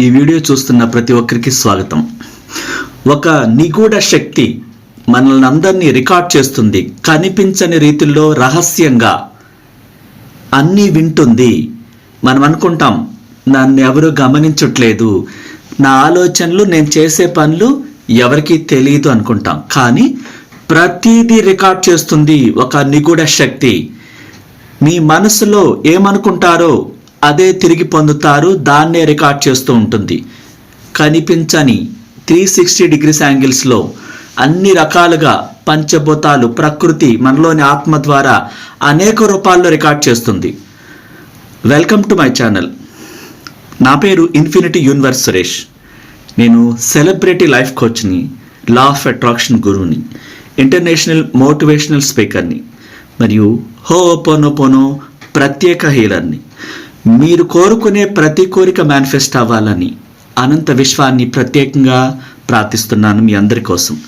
ఈ వీడియో చూస్తున్న ప్రతి ఒక్కరికి స్వాగతం. ఒక నిగూఢ శక్తి మనల్ని అందరినీ రికార్డ్ చేస్తుంది కనిపించని రీతిలో రహస్యంగా అన్నీ వింటుంది. మనం అనుకుంటాం నన్ను ఎవరు గమనించట్లేదు. నా ఆలోచనలు నేను చేసే పనులు ఎవరికీ తెలియదు అనుకుంటాం. కానీ ప్రతిదీ రికార్డ్ చేస్తుంది ఒక నిగూఢ శక్తి. మీ మనసులో ఏమనుకుంటారో అదే తిరిగి పొందుతారు దాన్నే రికార్డ్ చేస్తూ ఉంటుంది. కనిపించని త్రీ సిక్స్టీ డిగ్రీస్ యాంగిల్స్లో అన్ని రకాలుగా పంచభూతాలు ప్రకృతి మనలోని ఆత్మ ద్వారా అనేక రూపాల్లో రికార్డ్ చేస్తుంది. Welcome to my channel. నా పేరు ఇన్ఫినిటీ యూనివర్స్ సురేష్. నేను సెలబ్రిటీ లైఫ్ కోచ్ని లా ఆఫ్ అట్రాక్షన్ గురువుని ఇంటర్నేషనల్ మోటివేషనల్ స్పీకర్ని మరియు హో పోనో ప్రత్యేక హీలర్ని. మీరు కోరుకునే ప్రతి కోరిక మేనిఫెస్ట్ అవ్వాలని అనంత విశ్వాన్ని ప్రత్యేకంగా ప్రార్థిస్తున్నాను మీ అందరి కోసం.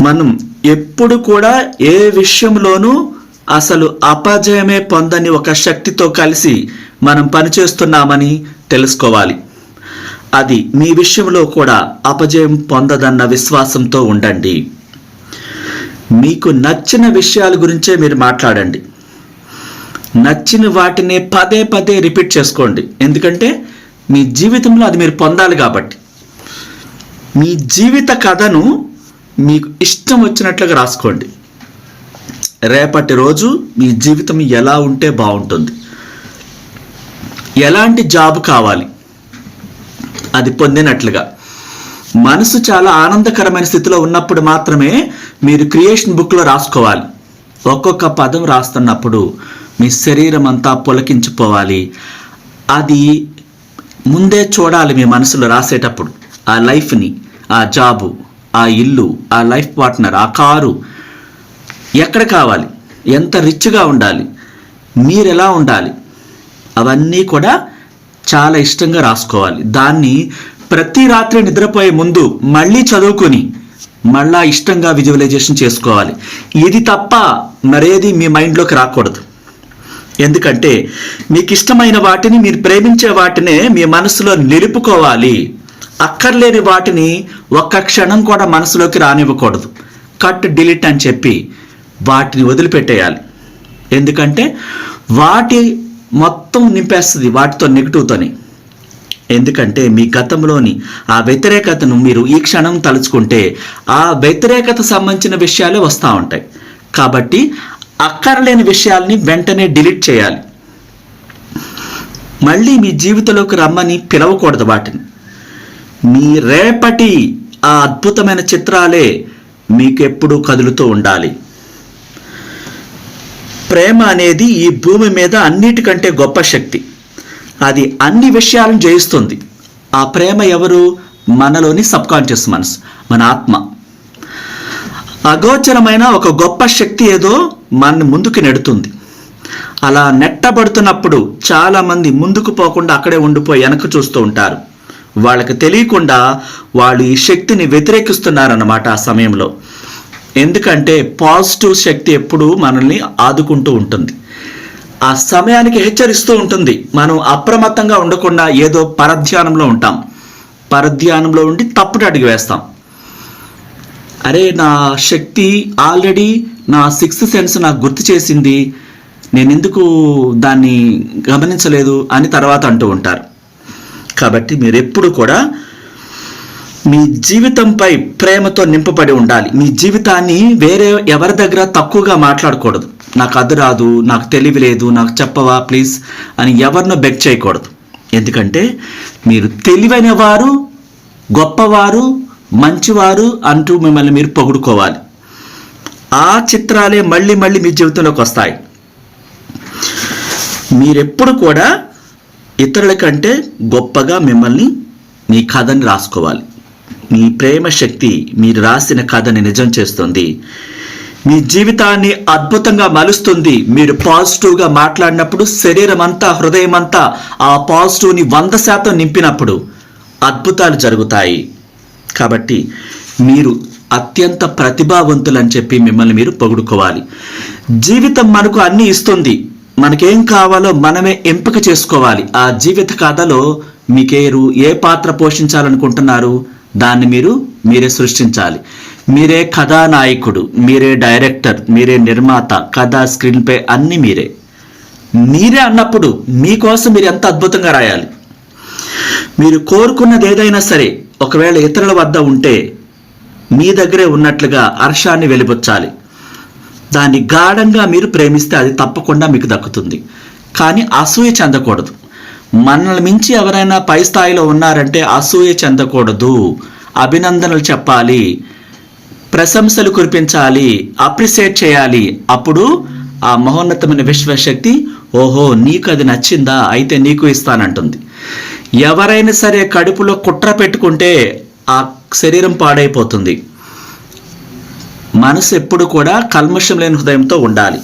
మనం ఎప్పుడు కూడా ఏ విషయంలోనూ అసలు అపజయమే పొందని ఒక శక్తితో కలిసి మనం పనిచేస్తున్నామని తెలుసుకోవాలి. అది మీ విషయంలో కూడా అపజయం పొందదన్న విశ్వాసంతో ఉండండి. మీకు నచ్చిన విషయాల గురించే మీరు మాట్లాడండి. నచ్చిన వాటిని పదే పదే రిపీట్ చేసుకోండి. ఎందుకంటే మీ జీవితంలో అది మీరు పొందాలి కాబట్టి. మీ జీవిత కథను మీకు ఇష్టం వచ్చినట్లుగా రాసుకోండి. రేపటి రోజు మీ జీవితం ఎలా ఉంటే బాగుంటుంది. ఎలాంటి జాబ్ కావాలి. అది పొందినట్లుగా. మనసు చాలా ఆనందకరమైన స్థితిలో ఉన్నప్పుడు మాత్రమే మీరు క్రియేషన్ బుక్లో రాసుకోవాలి. ఒక్కొక్క పదం రాస్తున్నప్పుడు మీ శరీరం అంతా పులకించిపోవాలి. అది ముందే చూడాలి మీ మనసులో రాసేటప్పుడు. ఆ లైఫ్ని ఆ జాబు ఆ ఇల్లు ఆ లైఫ్ పార్ట్నర్ ఆ కారు ఎక్కడ కావాలి? ఎంత రిచ్గా ఉండాలి? మీరు ఎలా ఉండాలి? అవన్నీ కూడా చాలా ఇష్టంగా రాసుకోవాలి. దాన్ని ప్రతి రాత్రి నిద్రపోయే ముందు మళ్ళీ చదువుకొని మళ్ళా ఇష్టంగా విజువలైజేషన్ చేసుకోవాలి. ఇది తప్ప మరేది మీ మైండ్లోకి రాకూడదు. ఎందుకంటే మీకు ఇష్టమైన వాటిని మీరు ప్రేమించే వాటినే మీ మనసులో నిలుపుకోవాలి. అక్కర్లేని వాటిని ఒక్క క్షణం కూడా మనసులోకి రానివ్వకూడదు. కట్ డిలీట్ అని చెప్పి వాటిని వదిలిపెట్టేయాలి. ఎందుకంటే వాటి మొత్తం నింపేస్తుంది వాటితో నెగిటివ్తోని. ఎందుకంటే మీ గతంలోని ఆ వ్యతిరేకతను మీరు ఈ క్షణం తలుచుకుంటే ఆ వ్యతిరేకత సంబంధించిన విషయాలే వస్తూ ఉంటాయి. కాబట్టి అక్కర్లేని విషయాల్ని వెంటనే డిలీట్ చేయాలి. మళ్ళీ మీ జీవితంలోకి రమ్మని పిలవకూడదు వాటిని. మీ రేపటి ఆ అద్భుతమైన చిత్రాలే మీకు ఎప్పుడూ కదులుతూ ఉండాలి. ప్రేమ అనేది ఈ భూమి మీద అన్నిటికంటే గొప్ప శక్తి. అది అన్ని విషయాలను జయిస్తుంది. ఆ ప్రేమ ఎవరు? మనలోని సబ్కాన్షియస్ మనసు మన ఆత్మ. అగోచరమైన ఒక గొప్ప శక్తి ఏదో మన ముందుకు నెడుతుంది. అలా నెట్టబడుతున్నప్పుడు చాలామంది ముందుకు పోకుండా అక్కడే ఉండిపోయి వెనక చూస్తూ ఉంటారు. వాళ్ళకి తెలియకుండా వాళ్ళు ఈ శక్తిని వ్యతిరేకిస్తున్నారన్నమాట ఆ సమయంలో. ఎందుకంటే పాజిటివ్ శక్తి ఎప్పుడూ మనల్ని ఆదుకుంటూ ఉంటుంది. ఆ సమయానికి హెచ్చరిస్తూ ఉంటుంది. మనం అప్రమత్తంగా ఉండకుండా ఏదో పరధ్యానంలో ఉంటాం. పరధ్యానంలో ఉండి తప్పుడు అడిగి వేస్తాం. అరే నా శక్తి ఆల్రెడీ నా సిక్స్త్ సెన్స్ నాకు గుర్తు చేసింది. నేను ఎందుకు దాన్ని గమనించలేదు అని తర్వాత అంటూ ఉంటారు. కాబట్టి మీరు ఎప్పుడు కూడా మీ జీవితంపై ప్రేమతో నింపబడి ఉండాలి. మీ జీవితాన్ని వేరే ఎవరి దగ్గర తక్కువగా మాట్లాడకూడదు. నాకు అది రాదు నాకు తెలివి లేదు నాకు చెప్పవా ప్లీజ్ అని ఎవరినో బెక్ చేయకూడదు. ఎందుకంటే మీరు తెలివైన వారు గొప్పవారు మంచివారు అంటూ మిమ్మల్ని మీరు పొగుడుకోవాలి. ఆ చిత్రాలే మళ్ళీ మళ్ళీ మీ జీవితంలోకి వస్తాయి. మీరెప్పుడు కూడా ఇతరుల కంటే గొప్పగా మిమ్మల్ని మీ కథని రాసుకోవాలి. మీ ప్రేమ శక్తి మీరు రాసిన కథని నిజం చేస్తుంది. మీ జీవితాన్ని అద్భుతంగా మలుస్తుంది. మీరు పాజిటివ్గా మాట్లాడినప్పుడు శరీరం అంతా హృదయం అంతా ఆ పాజిటివ్ని వంద శాతం నింపినప్పుడు అద్భుతాలు జరుగుతాయి. కాబట్టి మీరు అత్యంత ప్రతిభావంతులు అని చెప్పి మిమ్మల్ని మీరు పొగుడుకోవాలి. జీవితం మనకు అన్ని ఇస్తుంది. మనకేం కావాలో మనమే ఎంపిక చేసుకోవాలి. ఆ జీవిత కథలో మీకేరు ఏ పాత్ర పోషించాలనుకుంటున్నారు? దాన్ని మీరు మీరే సృష్టించాలి. మీరే కథానాయకుడు మీరే డైరెక్టర్ మీరే నిర్మాత కథ స్క్రీన్పై అన్నీ మీరే. మీరే అన్నప్పుడు మీకోసం మీరు ఎంత అద్భుతంగా రాయాలి? మీరు కోరుకున్నది ఏదైనా సరే ఒకవేళ ఇతరుల వద్ద ఉంటే మీ దగ్గరే ఉన్నట్లుగా హర్షాన్ని వెలిబుచ్చాలి. దాన్ని గాఢంగా మీరు ప్రేమిస్తే అది తప్పకుండా మీకు దక్కుతుంది. కానీ అసూయ చెందకూడదు. మనల్ని మించి ఎవరైనా పై స్థాయిలో ఉన్నారంటే అసూయ చెందకూడదు. అభినందనలు చెప్పాలి. ప్రశంసలు కురిపించాలి. అప్రిషియేట్ చేయాలి. అప్పుడు ఆ మహోన్నతమైన విశ్వశక్తి ఓహో నీకు అది నచ్చిందా? అయితే నీకు ఇస్తానంటుంది. ఎవరైనా సరే కడుపులో కుట్ర పెట్టుకుంటే ఆ శరీరం పాడైపోతుంది. మనసు ఎప్పుడు కూడా కల్మషం లేని హృదయంతో ఉండాలి.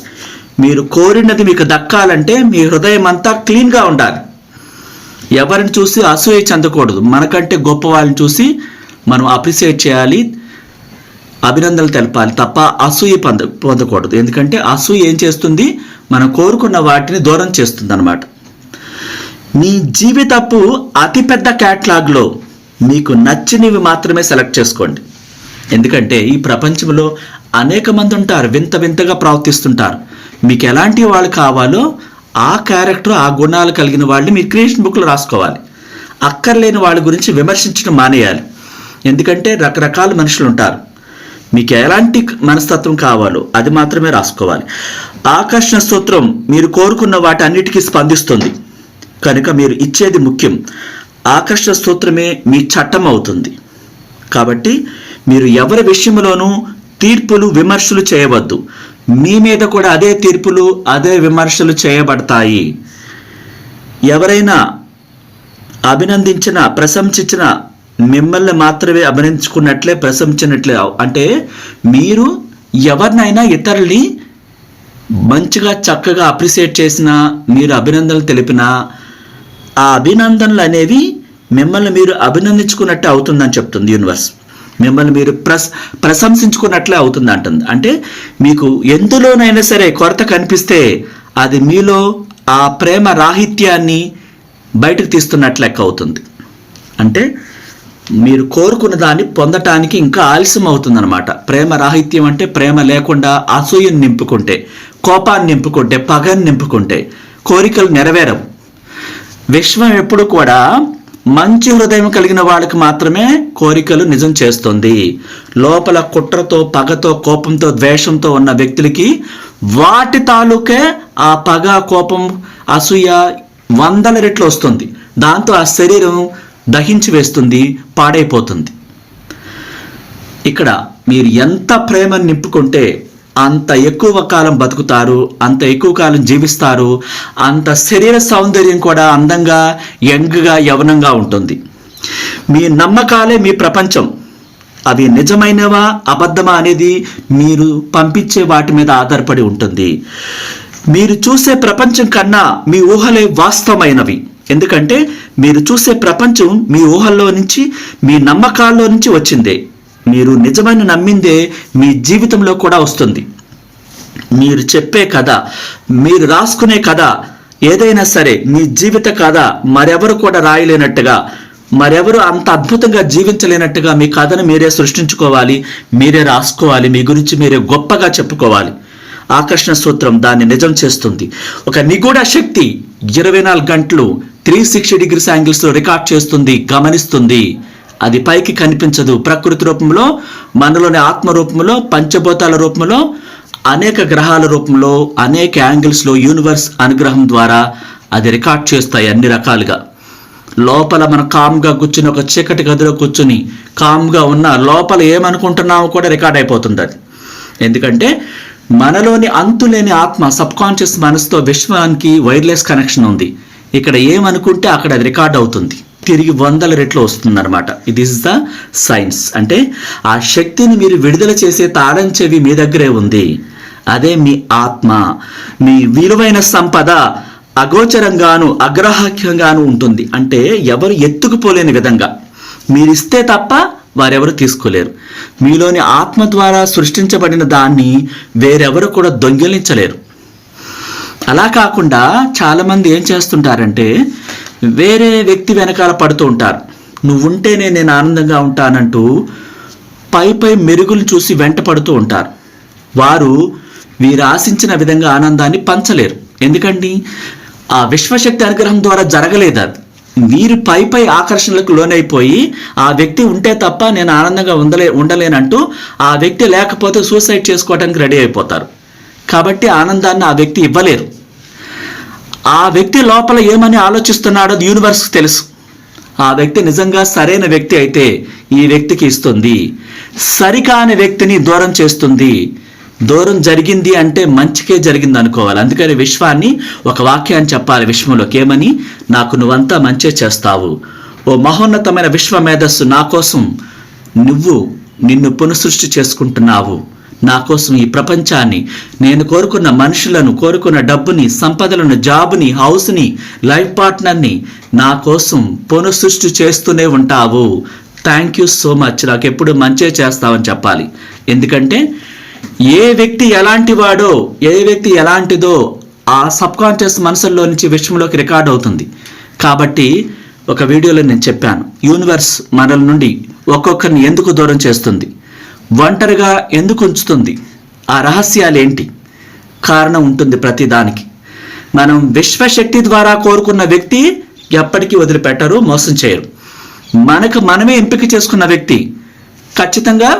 మీరు కోరినది మీకు దక్కాలంటే మీ హృదయం అంతా క్లీన్గా ఉండాలి. ఎవరిని చూసి అసూయ చెందకూడదు. మనకంటే గొప్ప వాళ్ళని చూసి మనం అప్రిసియేట్ చేయాలి. అభినందనలు తెలపాలి తప్ప అసూయ పొంద పొందకూడదు. ఎందుకంటే అసూయ ఏం చేస్తుంది? మనం కోరుకున్న వాటిని దూరం చేస్తుంది అనమాట మీ జీవితపు అతిపెద్ద క్యాట్లాగ్లో మీకు నచ్చినవి మాత్రమే సెలెక్ట్ చేసుకోండి. ఎందుకంటే ఈ ప్రపంచంలో అనేక మంది ఉంటారు వింత వింతగా ప్రవర్తిస్తుంటారు. మీకు ఎలాంటి వాళ్ళు కావాలో ఆ క్యారెక్టర్ ఆ గుణాలు కలిగిన వాళ్ళని మీ క్రియేషన్ బుక్లో రాసుకోవాలి. అక్కర్లేని వాళ్ళ గురించి విమర్శించడం మానేయాలి. ఎందుకంటే రకరకాల మనుషులు ఉంటారు. మీకు ఎలాంటి మనస్తత్వం కావాలో అది మాత్రమే రాసుకోవాలి. ఆకర్షణ సూత్రం మీరు కోరుకున్న వాటి అన్నిటికీ స్పందిస్తుంది. కనుక మీరు ఇచ్చేది ముఖ్యం. ఆకర్షణ సూత్రమే మీ చట్టం అవుతుంది కాబట్టి మీరు ఎవరి విషయంలోనూ తీర్పులు విమర్శలు చేయవద్దు. మీ మీద కూడా అదే తీర్పులు అదే విమర్శలు చేయబడతాయి. ఎవరైనా అభినందించిన ప్రశంసించిన మిమ్మల్ని మాత్రమే అభినందించుకున్నట్లే ప్రశంసినట్లే అంటే మీరు ఎవరినైనా ఇతరుల్ని మంచిగా చక్కగా అప్రిసియేట్ చేసినా మీరు అభినందనలు తెలిపినా ఆ అభినందనలు అనేవి మిమ్మల్ని మీరు అభినందించుకున్నట్టే అవుతుందని చెప్తుంది యూనివర్స్. మిమ్మల్ని మీరు ప్రశ ప్రశంసించుకున్నట్లే అవుతుంది అంటుంది. అంటే మీకు ఎందులోనైనా సరే కొరత కనిపిస్తే అది మీలో ఆ ప్రేమ రాహిత్యాన్ని బయటకు తీస్తున్నట్లు లెక్క అవుతుంది. అంటే మీరు కోరుకున్న దాన్ని పొందటానికి ఇంకా ఆలస్యం అవుతుందన్నమాట. ప్రేమ రాహిత్యం అంటే ప్రేమ లేకుండా అసూయను నింపుకుంటే కోపాన్ని నింపుకుంటే పగని నింపుకుంటే కోరికలు నెరవేరవు. విశ్వం ఎప్పుడు కూడా మంచి హృదయం కలిగిన వాళ్ళకి మాత్రమే కోరికలు నిజం చేస్తుంది. లోపల కుట్రతో పగతో కోపంతో ద్వేషంతో ఉన్న వ్యక్తులకి వాటి తాలూకే ఆ పగ కోపం అసూయ వందల రెట్లు వస్తుంది. దాంతో ఆ శరీరం దహించి వేస్తుంది పాడైపోతుంది. ఇక్కడ మీరు ఎంత ప్రేమను నింపుకుంటే అంత ఎక్కువ కాలం బతుకుతారు అంత ఎక్కువ కాలం జీవిస్తారు అంత శరీర సౌందర్యం కూడా అందంగా యంగ్గా యవనంగా ఉంటుంది. మీ నమ్మకాలే మీ ప్రపంచం. అవి నిజమైనవా అబద్ధమా అనేది మీరు పంపించే వాటి మీద ఆధారపడి ఉంటుంది. మీరు చూసే ప్రపంచం కన్నా మీ ఊహలే వాస్తవమైనవి. ఎందుకంటే మీరు చూసే ప్రపంచం మీ ఊహల్లో నుంచి మీ నమ్మకాల్లో నుంచి వచ్చిందే. మీరు నిజమైన నమ్మిందే మీ జీవితంలో కూడా వస్తుంది. మీరు చెప్పే కథ మీరు రాసుకునే కథ ఏదైనా సరే మీ జీవిత కథ మరెవరు కూడా రాయలేనట్టుగా మరెవరు అంత అద్భుతంగా జీవించలేనట్టుగా మీ కథను మీరే సృష్టించుకోవాలి మీరే రాసుకోవాలి మీ గురించి మీరే గొప్పగా చెప్పుకోవాలి. ఆకర్షణ సూత్రం దాన్ని నిజం చేస్తుంది. ఒక నిగూఢ శక్తి ఇరవై నాలుగు గంటలు త్రీ సిక్స్టీ డిగ్రీస్ యాంగిల్స్లో రికార్డ్ చేస్తుంది గమనిస్తుంది. అది పైకి కనిపించదు. ప్రకృతి రూపంలో మనలోని ఆత్మ రూపంలో పంచభూతాల రూపంలో అనేక గ్రహాల రూపంలో అనేక యాంగిల్స్లో యూనివర్స్ అనుగ్రహం ద్వారా అది రికార్డ్ చేస్తాయి అన్ని రకాలుగా. లోపల మనం కామ్గా కూర్చుని ఒక చీకటి గదిలో కూర్చుని కామ్గా ఉన్న లోపల ఏమనుకుంటున్నామో కూడా రికార్డ్ అయిపోతుంది అది. ఎందుకంటే మనలోని అంతులేని ఆత్మ సబ్ కాన్షియస్ మనసుతో విశ్వానికి వైర్లెస్ కనెక్షన్ ఉంది. ఇక్కడ ఏమనుకుంటే అక్కడ అది రికార్డ్ అవుతుంది. తిరిగి వందల రెట్లు వస్తుంది అనమాట ఇది ఇస్ ద సైన్స్ అంటే ఆ శక్తిని మీరు విడుదల చేసే తాళం చెవి మీ దగ్గరే ఉంది. అదే మీ ఆత్మ. మీ విలువైన సంపద అగోచరంగాను అగ్రహాఖ్యంగాను ఉంటుంది. అంటే ఎవరు ఎత్తుకుపోలేని విధంగా. మీరిస్తే తప్ప వారెవరు తీసుకోలేరు. మీలోని ఆత్మ ద్వారా సృష్టించబడిన దాన్ని వేరెవరు కూడా దొంగిలించలేరు. అలా కాకుండా చాలామంది ఏం చేస్తుంటారంటే వేరే వ్యక్తి వెనకాల పడుతూ ఉంటారు. నువ్వుంటేనే నేను ఆనందంగా ఉంటానంటూ పై పై మెరుగులు చూసి వెంట పడుతూ ఉంటారు. వారు వీరు ఆశించిన విధంగా ఆనందాన్ని పంచలేరు. ఎందుకండి? ఆ విశ్వశక్తి అనుగ్రహం ద్వారా జరగలేదు అది. వీరు పై పై ఆకర్షణలకు లోనైపోయి ఆ వ్యక్తి ఉంటే తప్ప నేను ఆనందంగా ఉండలే ఉండలేనంటూ ఆ వ్యక్తి లేకపోతే సూసైడ్ చేసుకోవడానికి రెడీ అయిపోతారు. కాబట్టి ఆనందాన్ని ఆ వ్యక్తి ఇవ్వలేరు. ఆ వ్యక్తి లోపల ఏమని ఆలోచిస్తున్నాడో అది యూనివర్స్కి తెలుసు. ఆ వ్యక్తి నిజంగా సరైన వ్యక్తి అయితే ఈ వ్యక్తికి ఇస్తుంది. సరికాని వ్యక్తిని దూరం చేస్తుంది. దూరం జరిగింది అంటే మంచికే జరిగింది అనుకోవాలి. అందుకని విశ్వాన్ని ఒక వాక్యాన్ని చెప్పాలి విశ్వంలోకి. ఏమని? నాకు నువ్వంతా మంచే చేస్తావు. ఓ మహోన్నతమైన విశ్వ మేధస్సు నా కోసం నువ్వు నిన్ను పునఃసృష్టి చేసుకుంటున్నావు. నా కోసం ఈ ప్రపంచాన్ని నేను కోరుకున్న మనుషులను కోరుకున్న డబ్బుని సంపదలను జాబుని హౌస్ని లైఫ్ పార్ట్నర్ని నా కోసం పునఃసృష్టి చేస్తూనే ఉంటావు. థ్యాంక్ యూ సో మచ్ నాకు ఎప్పుడు మంచే చేస్తావని చెప్పాలి. ఎందుకంటే ఏ వ్యక్తి ఎలాంటి వాడో ఏ వ్యక్తి ఎలాంటిదో ఆ సబ్ కాన్షియస్ మనసుల్లో నుంచి విషయంలోకి రికార్డ్ అవుతుంది. కాబట్టి ఒక వీడియోలో నేను చెప్పాను. యూనివర్స్ మనల నుండి ఒక్కొక్కరిని ఎందుకు దూరం చేస్తుంది? ఒంటరిగా ఎందుకు ఉంచుతుంది? ఆ రహస్యాలు ఏంటి కారణం ఉంటుంది ప్రతిదానికి మనం విశ్వశక్తి ద్వారా కోరుకున్న వ్యక్తి ఎప్పటికీ వదిలిపెట్టరు మోసం చేయరు. మనకు మనమే ఎంపిక చేసుకున్న వ్యక్తి ఖచ్చితంగా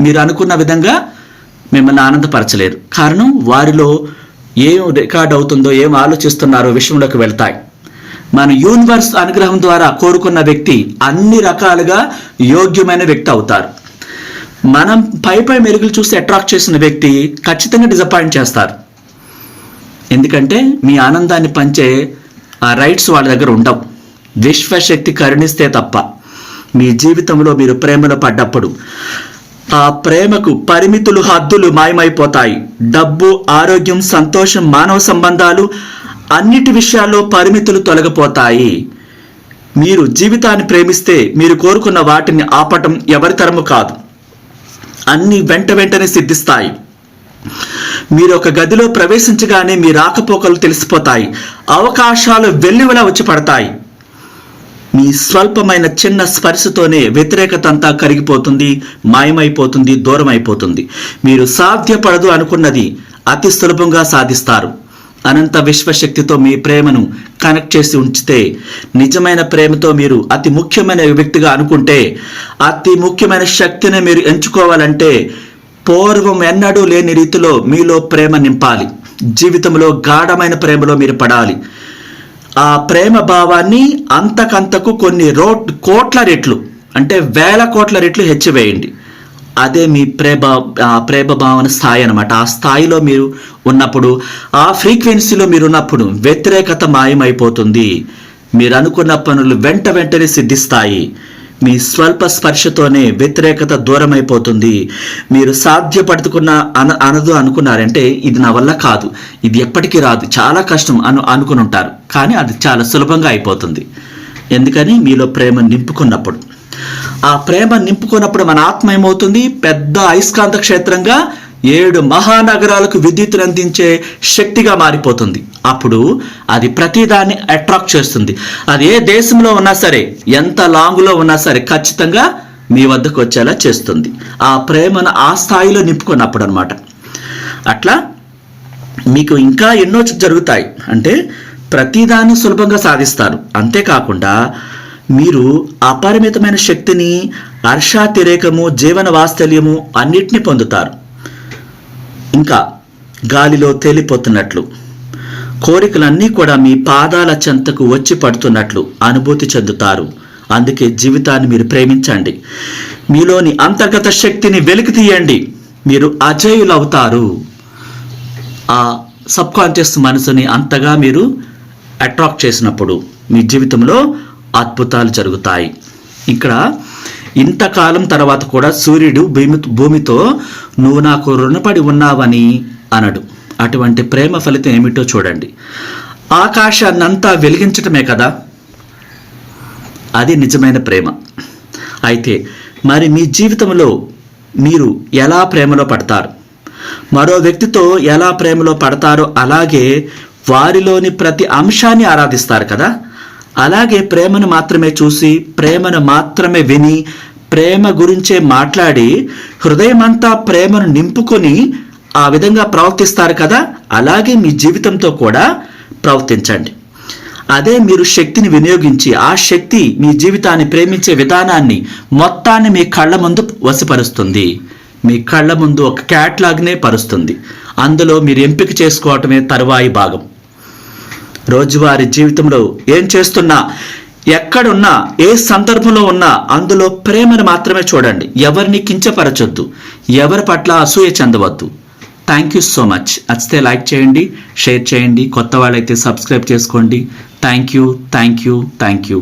మీరు అనుకున్న విధంగా మిమ్మల్ని ఆనందపరచలేరు కారణం వారిలో ఏం రికార్డ్ అవుతుందో ఏం ఆలోచిస్తున్నారో విషయంలోకి వెళ్తాయి. మన యూనివర్స్ అనుగ్రహం ద్వారా కోరుకున్న వ్యక్తి అన్ని రకాలుగా యోగ్యమైన వ్యక్తి అవుతారు. మనం పై పై మెరుగులు చూసి అట్రాక్ట్ చేసిన వ్యక్తి ఖచ్చితంగా డిసప్పాయింట్ చేస్తారు. ఎందుకంటే మీ ఆనందాన్ని పంచే ఆ రైట్స్ వాళ్ళ దగ్గర ఉండవు. విశ్వశక్తి కరుణిస్తే తప్ప మీ జీవితంలో మీరు ప్రేమలో పడ్డప్పుడు ఆ ప్రేమకు పరిమితులు హద్దులు మాయమైపోతాయి. డబ్బు ఆరోగ్యం సంతోషం మానవ సంబంధాలు అన్నిటి విషయాల్లో పరిమితులు తొలగిపోతాయి. మీరు జీవితాన్ని ప్రేమిస్తే మీరు కోరుకున్న వాటిని ఆపటం ఎవరి తరము కాదు. అన్ని వెంట వెంటనే సిద్ధిస్తాయి. మీరు ఒక గదిలో ప్రవేశించగానే మీ రాకపోకలు తెలిసిపోతాయి. అవకాశాలు వెల్లువలా వచ్చి పడతాయి. మీ స్వల్పమైన చిన్న స్పర్శతోనే వ్యతిరేకత అంతా కరిగిపోతుంది మాయమైపోతుంది దూరం అయిపోతుంది మీరు సాధ్యపడదు అనుకున్నది అతి సులభంగా సాధిస్తారు. అనంత విశ్వశక్తితో మీ ప్రేమను కనెక్ట్ చేసి ఉంచితే నిజమైన ప్రేమతో మీరు అతి ముఖ్యమైన వ్యక్తిగా అనుకుంటే అతి ముఖ్యమైన శక్తిని మీరు ఎంచుకోవాలంటే పూర్వం ఎన్నడూ లేని రీతిలో మీలో ప్రేమ నింపాలి. జీవితంలో గాఢమైన ప్రేమలో మీరు పడాలి. ఆ ప్రేమ భావాన్ని అంతకంతకు కొన్ని రోడ్ కోట్ల రెట్లు అంటే వేల కోట్ల రెట్లు హెచ్చివేయండి. అదే మీ ప్రేమ ఆ ప్రేమ భావన స్థాయి అనమాట ఆ స్థాయిలో మీరు ఉన్నప్పుడు ఆ ఫ్రీక్వెన్సీలో మీరు ఉన్నప్పుడు వ్యతిరేకత మాయమైపోతుంది. మీరు అనుకున్న పనులు వెంట వెంటనే సిద్ధిస్తాయి. మీ స్వల్ప స్పర్శతోనే వ్యతిరేకత దూరం అయిపోతుంది మీరు సాధ్యపడుతుకున్న అన అనదు అనుకున్నారంటే ఇది నా వల్ల కాదు. ఇది ఎప్పటికీ రాదు. చాలా కష్టం అను అనుకుని ఉంటారు కానీ అది చాలా సులభంగా అయిపోతుంది. ఎందుకని? మీలో ప్రేమ నింపుకున్నప్పుడు. ఆ ప్రేమ నింపుకున్నప్పుడు మన ఆత్మ ఏమవుతుంది? పెద్ద అయస్కాంత క్షేత్రంగా ఏడు మహానగరాలకు విద్యుత్తును అందించే శక్తిగా మారిపోతుంది. అప్పుడు అది ప్రతిదాన్ని అట్రాక్ట్ చేస్తుంది. అది ఏ దేశంలో ఉన్నా సరే ఎంత లాంగ్లో ఉన్నా సరే ఖచ్చితంగా మీ వద్దకు వచ్చేలా చేస్తుంది. ఆ ప్రేమను ఆ స్థాయిలో నింపుకున్నప్పుడు అనమాట అట్లా మీకు ఇంకా ఎన్నో జరుగుతాయి. అంటే ప్రతిదాన్ని సులభంగా సాధిస్తారు. అంతేకాకుండా మీరు అపరిమితమైన శక్తిని హర్షాతిరేకము జీవన వాత్సల్యము అన్నిటినీ పొందుతారు. ఇంకా గాలిలో తేలిపోతున్నట్లు కోరికలన్నీ కూడా మీ పాదాల చెంతకు వచ్చి పడుతున్నట్లు అనుభూతి చెందుతారు. అందుకే జీవితాన్ని మీరు ప్రేమించండి. మీలోని అంతర్గత శక్తిని వెలికి తీయండి. మీరు అజేయులవుతారు. ఆ సబ్ కాన్షియస్ మనసుని అంతగా మీరు అట్రాక్ట్ చేసినప్పుడు మీ జీవితంలో అద్భుతాలు జరుగుతాయి. ఇక్కడ ఇంతకాలం తర్వాత కూడా సూర్యుడు భూమి భూమితో నువ్వు నాకు రుణపడి ఉన్నావని అనడు. అటువంటి ప్రేమ ఫలితం ఏమిటో చూడండి. ఆకాశాన్నంతా వెలిగించటమే కదా? అది నిజమైన ప్రేమ. అయితే మరి మీ జీవితంలో మీరు ఎలా ప్రేమలో పడతారు? మరో వ్యక్తితో ఎలా ప్రేమలో పడతారో అలాగే వారిలోని ప్రతి అంశాన్ని ఆరాధిస్తారు కదా? అలాగే ప్రేమను మాత్రమే చూసి ప్రేమను మాత్రమే విని ప్రేమ గురించే మాట్లాడి హృదయమంతా ప్రేమను నింపుకొని ఆ విధంగా ప్రవర్తిస్తారు కదా అలాగే మీ జీవితంతో కూడా ప్రవర్తించండి. అదే మీరు శక్తిని వినియోగించి ఆ శక్తి మీ జీవితాన్ని ప్రేమించే విధానాన్ని మొత్తాన్ని మీ కళ్ళ ముందు వశపరుస్తుంది. మీ కళ్ళ ముందు ఒక క్యాట్లాగ్నే పరుస్తుంది. అందులో మీరు ఎంపిక చేసుకోవటమే తరువాయి భాగం. రోజువారీ జీవితంలో ఏం చేస్తున్నా ఎక్కడున్నా ఏ సందర్భంలో ఉన్నా అందులో ప్రేమను మాత్రమే చూడండి. ఎవరిని కించపరచొద్దు. ఎవరి పట్ల అసూయ చెందవద్దు. థ్యాంక్ యూ సో మచ్ నచ్చితే లైక్ చేయండి షేర్ చేయండి. కొత్త వాళ్ళైతే సబ్స్క్రైబ్ చేసుకోండి. Thank you thank you thank you